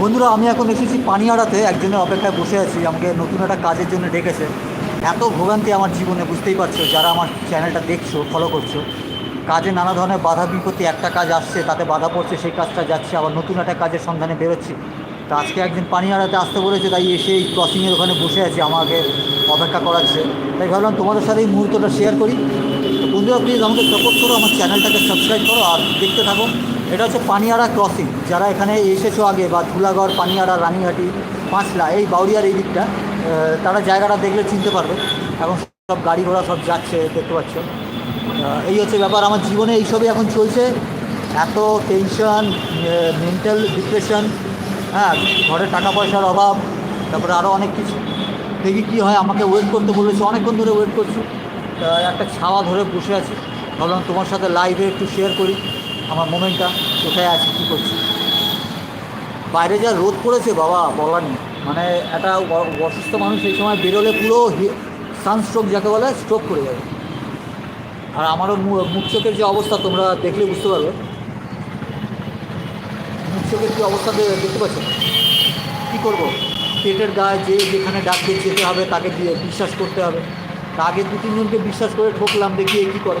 বন্ধুরা, আমি এখন এসেছি পানিয়াড়াতে। একজনের অপেক্ষায় বসে আছি, আমাকে নতুন একটা কাজের জন্য ডেকেছে। এত ভোগান্তি আমার জীবনে, বুঝতেই পারছ? যারা আমার চ্যানেলটা দেখছ ফলো করছ, কাজে নানা ধরনের বাধা বিপত্তি, একটা কাজ আসছে, তাতে বাধা পড়ছে, সেই কাজটা যাচ্ছে, আবার নতুন একটা কাজের সন্ধানে বেরোচ্ছি। তো আজকে একদিন পানিয়াড়াতে আসতে বলেছে, তাই এসে এই ক্রসিংয়ের ওখানে বসে আছি, আমাকে অপেক্ষা করাচ্ছে। তাই ভাবলাম তোমাদের সাথে এই মুহূর্তটা শেয়ার করি। বন্ধুরা প্লিজ আমাকে সাপোর্ট করো, আমার চ্যানেলটাকে সাবস্ক্রাইব করো আর দেখতে থাকো। এটা হচ্ছে পানিয়াড়া ক্রসিং যারা এখানে এসেছ আগে বা ধুলাগড় পানিয়াড়া রানীহাটি, পাঁচলা, এই বাউরিয়ার এই দিকটা তারা জায়গাটা দেখলে চিনতে পারবে। এখন সব গাড়ি ঘোড়া সব যাচ্ছে, দেখতে পাচ্ছ। এই হচ্ছে ব্যাপার। আমার জীবনে এইসবই এখন চলছে। এত টেনশন মেন্টাল ডিপ্রেশন হ্যাঁ ঘরে টাকা পয়সার অভাব, তারপরে আরও অনেক কিছু। দেখি কী হয়, আমাকে ওয়েট করতে বলেছে, অনেকক্ষণ ধরে ওয়েট করছি। একটা ছাওয়া ধরে বসে আছি। ভাবলাম তোমার সাথে লাইভে একটু শেয়ার করি। আমার মোমেন্টটা কোথায় আছি, কী করছি? বাইরে যা রোদ পড়েছে, বাবা, বলার নেই। মানে একটা অসুস্থ মানুষ এই সময় বেরোলে পুরো সানস্ট্রোক যাকে বলে স্ট্রোক করে যাবে। আর আমারও মুখ চোখের যে অবস্থা, তোমরা দেখলে বুঝতে পারবে। মুখ চোখের কী অবস্থা দেখতে পাচ্ছ? কী করব? পেটের গায়ে যে যেখানে ডাকবে যেতে হবে, তাকে দিয়ে বিশ্বাস করতে হবে। আগে দু তিনজনকে বিশ্বাস করে ঠকলাম, দেখি এ কী করে।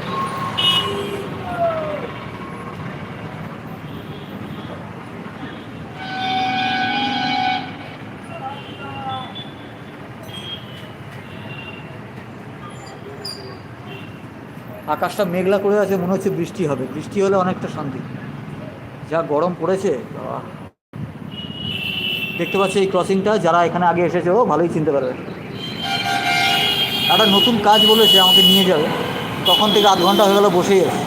আকাশটা মেঘলা করে আছে, মনে হচ্ছে বৃষ্টি হবে। বৃষ্টি হলে অনেকটা শান্তি। যা গরম পড়েছে। দেখতে পাচ্ছি এই ক্রসিংটা যারা এখানে আগে এসেছে, ও ভালোই চিনতে পারবে। একটা নতুন কাজ বলেছে আমাকে নিয়ে যাবে। তখন থেকে আধ ঘণ্টা হয়ে গেল বসেই আছে।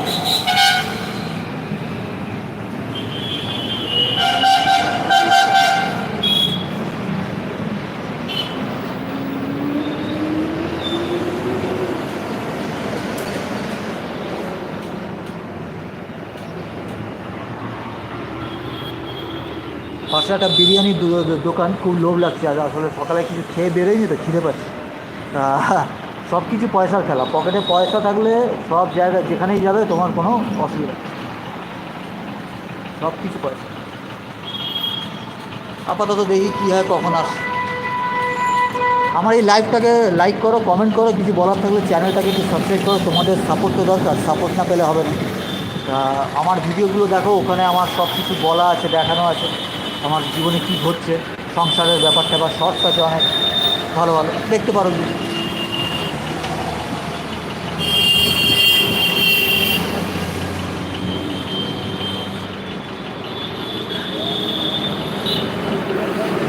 পাশে একটা বিরিয়ানির দোকান, খুব লোভ লাগছে আর আসলে সকালে কিছু খেয়ে বেরোয়নি তো, খিদে পাচ্ছে। তা সব কিছু পয়সার খেলা। পকেটে পয়সা থাকলে সব জায়গায় যেখানেই যাবে তোমার কোনো অসুবিধা। সব কিছু পয়সা। আপাতত দেখি কী হয়, কখন আস। আমার এই লাইভটাকে লাইক করো কমেন্ট করো, কিছু বলার থাকলে চ্যানেলটাকে একটু সাবস্ক্রাইব করো, তোমাদের সাপোর্ট তো দরকার সাপোর্ট না পেলে হবে না। আমার ভিডিওগুলো দেখো, ওখানে আমার সব কিছু বলা আছে, দেখানো আছে। আমার জীবনে কী ঘটছে, সংসারের ব্যাপার ট্যাপার শর্টস আছে অনেক। ভালো ভালো। দেখতে পারো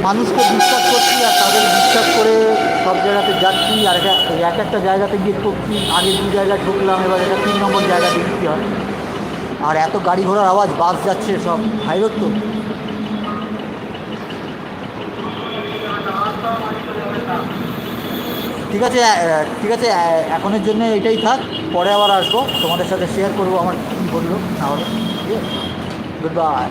মানুষকে বিশ্বাস করছি আর তাদের বিশ্বাস করে সব জায়গাতে যাচ্ছি। আর এক একটা জায়গাতে গিয়ে ঠকছি। আগে দু জায়গায় ঠকলাম, এবার এটা তিন নম্বর জায়গাতে ঢুকতে হয় আর এত গাড়ি ঘোড়ার আওয়াজ, বাস যাচ্ছে সব। হাইরোড তো? ঠিক আছে ঠিক আছে এখনের জন্য এটাই থাক, পরে আবার আসব। তোমাদের সাথে শেয়ার করব আমার কী বলল তাহলে ঠিক আছে? Good bye